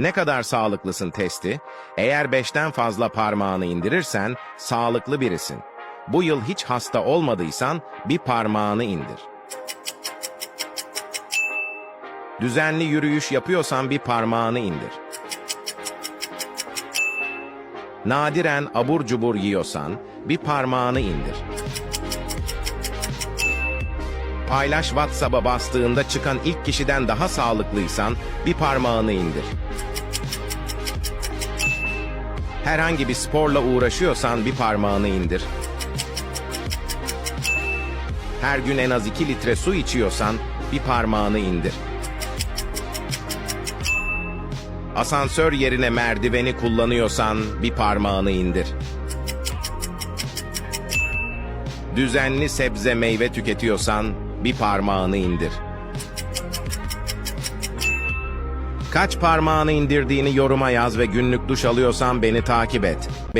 Ne kadar sağlıklısın testi? Eğer beşten fazla parmağını indirirsen sağlıklı birisin. Bu yıl hiç hasta olmadıysan bir parmağını indir. Düzenli yürüyüş yapıyorsan bir parmağını indir. Nadiren abur cubur yiyorsan bir parmağını indir. Paylaş WhatsApp'a bastığında çıkan ilk kişiden daha sağlıklıysan bir parmağını indir. Herhangi bir sporla uğraşıyorsan bir parmağını indir. Her gün en az 2 litre su içiyorsan bir parmağını indir. Asansör yerine merdiveni kullanıyorsan bir parmağını indir. Düzenli sebze meyve tüketiyorsan bir parmağını indir. Kaç parmağını indirdiğini yoruma yaz ve günlük duş alıyorsan beni takip et.